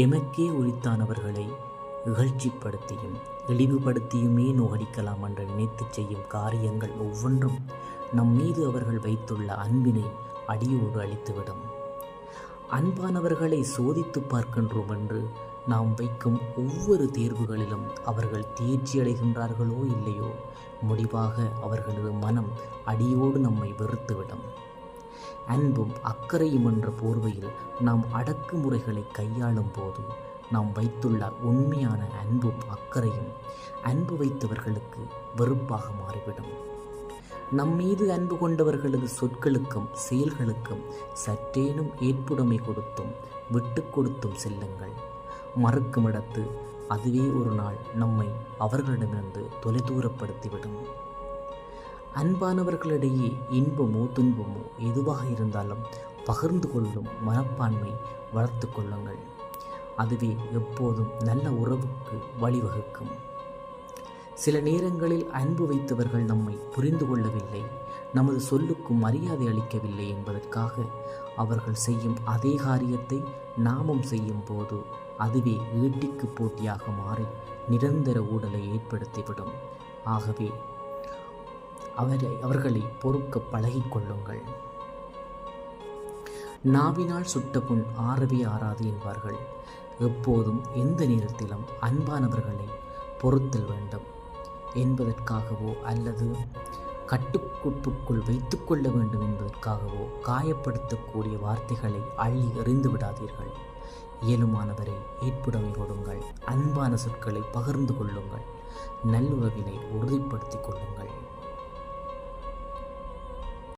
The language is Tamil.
எமக்கே உரித்தானவர்களை இகழ்ச்சிப்படுத்தியும் இழிவுபடுத்தியுமே நோகடிக்கலாம் என்று நினைத்து செய்யும் காரியங்கள் ஒவ்வொன்றும் நம் மீது அவர்கள் வைத்துள்ள அன்பினை அடியோடு அழித்துவிடும். அன்பானவர்களை சோதித்து பார்க்கின்றோம் என்று நாம் வைக்கும் ஒவ்வொரு தேர்வுகளிலும் அவர்கள் தேர்ச்சி அடைகின்றார்களோ இல்லையோ முடிவாக அவர்களது மனம் அடியோடு நம்மை வெறுத்துவிடும். அன்பும் அக்கறையும் என்ற போர்வையில் நாம் அடக்குமுறைகளை கையாளும் போது நாம் வைத்துள்ள உண்மையான அன்பும் அக்கறையும் அன்பு வைத்தவர்களுக்கு வெறுப்பாக மாறிவிடும். நம் மீது அன்பு கொண்டவர்களது சொற்களுக்கும் செயல்களுக்கும் சற்றேனும் ஏற்புடைமை கொடுத்தும் விட்டு கொடுத்தும் செல்லுங்கள். மறுக்கும் இடத்து அதுவே ஒரு நாள் நம்மை அவர்களிடமிருந்து தொலைதூரப்படுத்திவிடும். அன்பானவர்களிடையே இன்பமோ துன்பமோ எதுவாக இருந்தாலும் பகிர்ந்து கொள்ளும் மனப்பான்மை வளர்த்து கொள்ளுங்கள். அதுவே எப்போதும் நல்ல உறவுக்கு வழிவகுக்கும். சில நேரங்களில் அன்பு வைத்தவர்கள் நம்மை புரிந்து கொள்ளவில்லை நமது சொல்லுக்கு மரியாதை அளிக்கவில்லை என்பதற்காக அவர்கள் செய்யும் அதே காரியத்தை நாமும் செய்யும் போது அதுவே ஈட்டிக்கு போட்டியாக மாறி நிரந்தர ஊடலை ஏற்படுத்திவிடும். ஆகவே அவரை அவர்களை பொறுக்க பழகிக்கொள்ளுங்கள் நாவினால் சுட்ட புண் ஆறவே ஆறாது என்பார்கள். எப்போதும் எந்த நேரத்திலும் அன்பானவர்களை பொறுத்தல் வேண்டும். என்பதற்காகவோ அல்லது கட்டுக்கோப்புக்குள் வைத்துக்கொள்ள வேண்டும் என்பதற்காகவோ காயப்படுத்தக்கூடிய வார்த்தைகளை அள்ளி எறிந்து விடாதீர்கள். இயலுமானவரை ஏற்புடமை கொடுங்கள். அன்பான சொற்களை பகிர்ந்து கொள்ளுங்கள். நல்லுறவினை உறுதிப்படுத்திக் கொள்ளுங்கள்.